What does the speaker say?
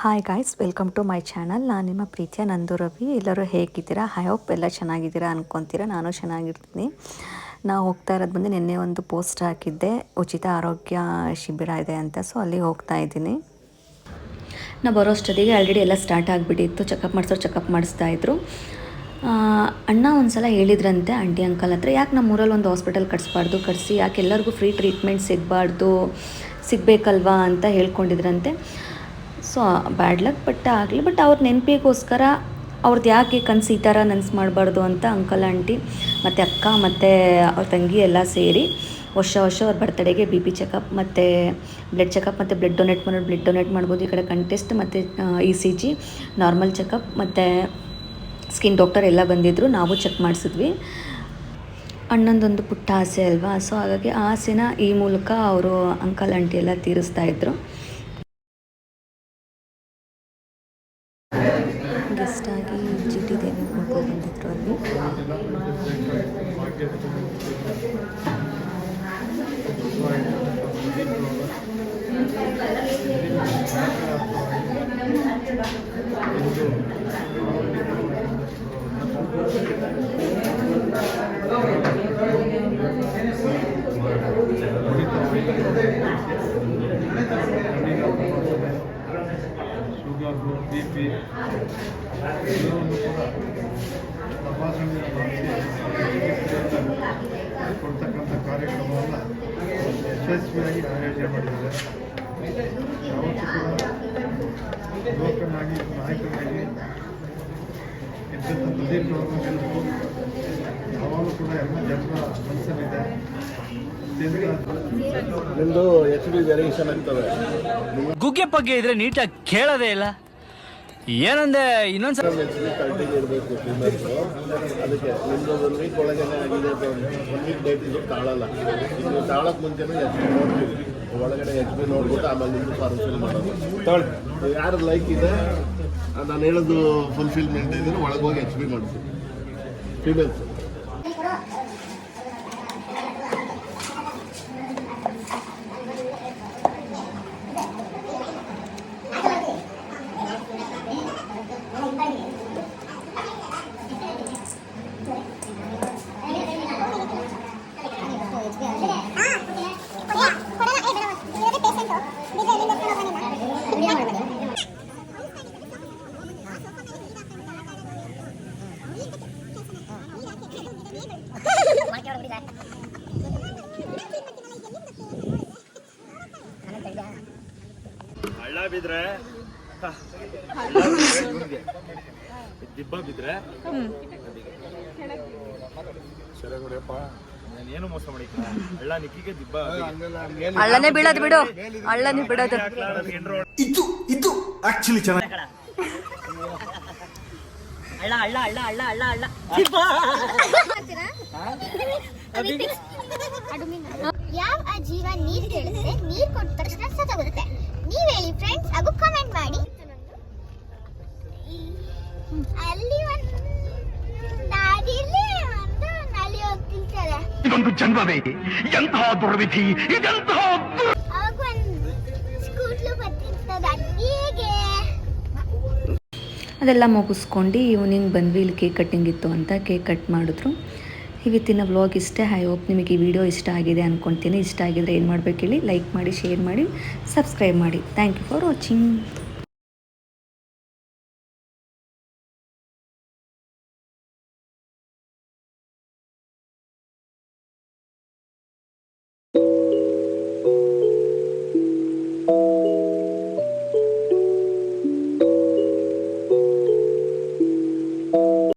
Hi guys welcome to my channel ನಾನು ನಿಮ್ಮ ಪ್ರೀತಿಯ ನಂದು ರವಿ. ಎಲ್ಲರೂ ಹೇಗಿದ್ದೀರಾ? ಹೈ ಹೋಪ್ ಎಲ್ಲ ಚೆನ್ನಾಗಿದ್ದೀರಾ ಅನ್ಕೊತೀರಾ? ನಾನು ಚೆನ್ನಾಗಿರ್ತೀನಿ. ನಾವು ಹೋಗ್ತಾ ಇರೋದು ಬಂದು ನಿನ್ನೆ ಒಂದು ಪೋಸ್ಟ್ ಹಾಕಿದ್ದೆ. ಉಚಿತ ಆರೋಗ್ಯ ಶಿಬಿರ ಇದೆ ಅಂತ. ಸೊ ಅಲ್ಲಿಗೆ ಹೋಗ್ತಾ ಇದ್ದೀನಿ. ನಾವು ಬರೋಷ್ಟೊತ್ತಿಗೆ ಆಲ್ರೆಡಿ ಎಲ್ಲ ಸ್ಟಾರ್ಟ್ ಆಗಿಬಿಟ್ಟಿತ್ತು. ಚೆಕಪ್ ಮಾಡಿಸೋರು ಚೆಕಪ್ ಮಾಡಿಸ್ತಾಯಿದ್ರು ಅಣ್ಣ ಒಂದು ಸಲ ಹೇಳಿದ್ರಂತೆ ಆಂಟಿ ಅಂಕಲ್ ಹತ್ರ, ಯಾಕೆ ನಮ್ಮ ಊರಲ್ಲಿ ಒಂದು ಹಾಸ್ಪಿಟಲ್ ಕಟ್ಸ್ಬಾರ್ದು? ಕಟ್ಸಿ, ಯಾಕೆ ಎಲ್ಲರಿಗೂ ಫ್ರೀ ಟ್ರೀಟ್ಮೆಂಟ್ ಸಿಗಬಾರ್ದು? ಸಿಗಬೇಕಲ್ವಾ ಅಂತ ಹೇಳ್ಕೊಂಡಿದ್ರಂತೆ. ಸೊ ಬ್ಯಾಡ್ ಲಕ್ ಬಟ್ ಆಗಲಿ ಬಟ್ ಅವ್ರ ನೆನಪಿಗೋಸ್ಕರ ಅವ್ರದ್ದು ಯಾಕೆ ಕನಸು ಈ ಥರ ನನ್ಸು ಮಾಡಬಾರ್ದು ಅಂತ ಅಂಕಲ್ ಆಂಟಿ ಮತ್ತು ಅಕ್ಕ ಮತ್ತು ಅವ್ರ ತಂಗಿ ಎಲ್ಲ ಸೇರಿ ವರ್ಷ ವರ್ಷ ಅವ್ರ ಬರ್ತಡೆಗೆ ಬಿ ಪಿ ಚೆಕಪ್ ಮತ್ತು ಬ್ಲಡ್ ಚೆಕಪ್ ಮತ್ತು ಬ್ಲಡ್ ಡೊನೇಟ್ ಮಾಡೋದು ಬ್ಲಡ್ ಡೊನೇಟ್ ಮಾಡ್ಬೋದು. ಈ ಕಡೆ ಕಂಟೆಸ್ಟ್ ಮತ್ತು E C G normal checkup ಮತ್ತು ಸ್ಕಿನ್ ಡಾಕ್ಟರ್ ಎಲ್ಲ ಬಂದಿದ್ದರು ನಾವು ಚೆಕ್ ಮಾಡಿಸಿದ್ವಿ. ಅಣ್ಣಂದೊಂದು ಪುಟ್ಟ ಆಸೆ ಅಲ್ವಾ? ಸೊ ಹಾಗಾಗಿ ಆಸೆನ ಈ ಮೂಲಕ ಅವರು ಅಂಕಲ್ ಆಂಟಿ ಎಲ್ಲ ತೀರಿಸ್ತಾ ಇದ್ರು ಗೆಸ್ಟ್ ಆಗಿ ಜಿ ಟಿ ದೇವೇಗೌಡರು ಬಂದಿದ್ರು ಅಲ್ಲಿ ಬಿ ಪಿ ಎಲ್ಲವನ್ನು ಕೂಡ ತಪಾಸಣೆ ಮಾಡಿಸಿ ಕೊಡ್ತಕ್ಕಂಥ ಕಾರ್ಯಕ್ರಮವನ್ನು ಯಶಸ್ವಿಯಾಗಿ ಆಯೋಜನೆ ಮಾಡಿದ್ದಾರೆ. ಯಾವತ್ತೂ ಕೂಡ ಯುವಕನಾಗಿ ನಾಯಕನಾಗಿ ಇದ್ದಂಥ ಪ್ರದೀಪ್ ಅವ್ರನ್ನ ಗೆಲ್ಲಬೇಕು ಯಾವಾಗಲೂ ಕೂಡ ಎಲ್ಲ ಜನರ ಮನಸ್ಸಲ್ಲಿದೆ. ಗುಗ್ಗೆ ಪಗ್ಗೆ ಇದ್ರೆ ನೀಟಾಗಿ ಕೇಳೋದೇ ಇಲ್ಲ. ಏನಂದೆ ಇನ್ನೊಂದ್ಸಲ ಎಚ್ ಬಿ ತರ್ಟಿಗೆ ಇರಬೇಕು ಫೀಮೇಲ್ಸು ಅದಕ್ಕೆ ನಿಮ್ಮದು ಒಂದು ವೀಕ್ ಒಳಗೇನೆ ಆಗಿದೆ ಒನ್ ವೀಕ್ ಡೇಟ್ ಇದು ತಾಳಲ್ಲ. ನೀವು ತಾಳಕ್ಕೆ ಮುಂಚೆನೇ ಎಚ್ ಬಿ ನೋಡ್ತೀವಿ ಒಳಗಡೆ ಎಚ್ ಬಿ ನೋಡ್ಬಿಟ್ಟು ಆಮೇಲೆ ನಿಮ್ಮದು ಫಾರ್ಮಲ್ ಮಾಡೋದು. ತೊಗೊಳ್ಳಿ. ಯಾರು ಲೈಕ್ ಇದೆ ನಾನು ಹೇಳೋದು ಫುಲ್ಫಿಲ್ಮೆಂಟ್ ಇದ್ರೆ ಒಳಗೆ ಹೋಗಿ ಎಚ್ ಪಿ ಮಾಡ್ತೀವಿ ಫೀಮೇಲ್ಸು ಹಳ್ಳ ಬಿದ್ರೆ ದಿಬ್ಬ ಬಿದ್ರೆ ಏನು ಮೋಸ ಮಾಡಿ ಹಳ್ಳ ನಿಕ್ಕಿಗೆ ದಿಬ್ಬ ಹಳ್ಳನೇ ಬೀಳೋದು ಬಿಡು. ಹಳ್ಳನೇ ಬಿಡೋದು ಇದು ಇದು ಆಕ್ಚುಲಿ ಚೆನ್ನಾಗಿ ಯಾವ ಆ ಜೀವ ನೀರ್ ಕೇಳಿದ್ರೆ ನೀರ್ ಕೊಟ್ಟ ತಕ್ಷಣ ಸತ್ತೋಗುತ್ತೆ. ನೀವ್ ಹೇಳಿ ಫ್ರೆಂಡ್ಸ್ ಹಾಗೂ ಕಮೆಂಟ್ ಮಾಡಿ. ಅಲ್ಲಿ ಒಂದು ದಾರಿಲಿ ಒಂದು ನಲಿ ಹೋಗ್ತಿರ್ತಾರೆ ಇದೊಂದು ಜನ್ಮವೇ. ಎಂತಹ ದುರ್ವಿಧಿ ಇದೆಂತಹ ಅವಾಗ ಒಂದು ಸ್ಕೂಟ್ಲು ಬರ್ತಿರ್ತದೆ ಅಲ್ಲಿಗೆ ಅದೆಲ್ಲ ಮುಗಿಸ್ಕೊಂಡು ಈವ್ನಿಂಗ್ ಬಂದ್ವಿ ಇಲ್ಲಿ ಕೇಕ್ ಕಟ್ಟಿಂಗ್ ಇತ್ತು ಅಂತ ಕೇಕ್ ಕಟ್ ಮಾಡಿದ್ರು. ಇವತ್ತಿನ ವ್ಲಾಗ್ ಇಷ್ಟೇ ಐ ಹೋಪ್ ನಿಮಗೆ ಈ ವಿಡಿಯೋ ಇಷ್ಟ ಆಗಿದೆ ಅಂದ್ಕೊತೀನಿ ಇಷ್ಟ ಆಗಿದ್ರೆ ಏನು ಮಾಡಬೇಕು ಹೇಳಿ ಲೈಕ್ ಮಾಡಿ ಶೇರ್ ಮಾಡಿ ಸಬ್ಸ್ಕ್ರೈಬ್ ಮಾಡಿ. Thank you for watching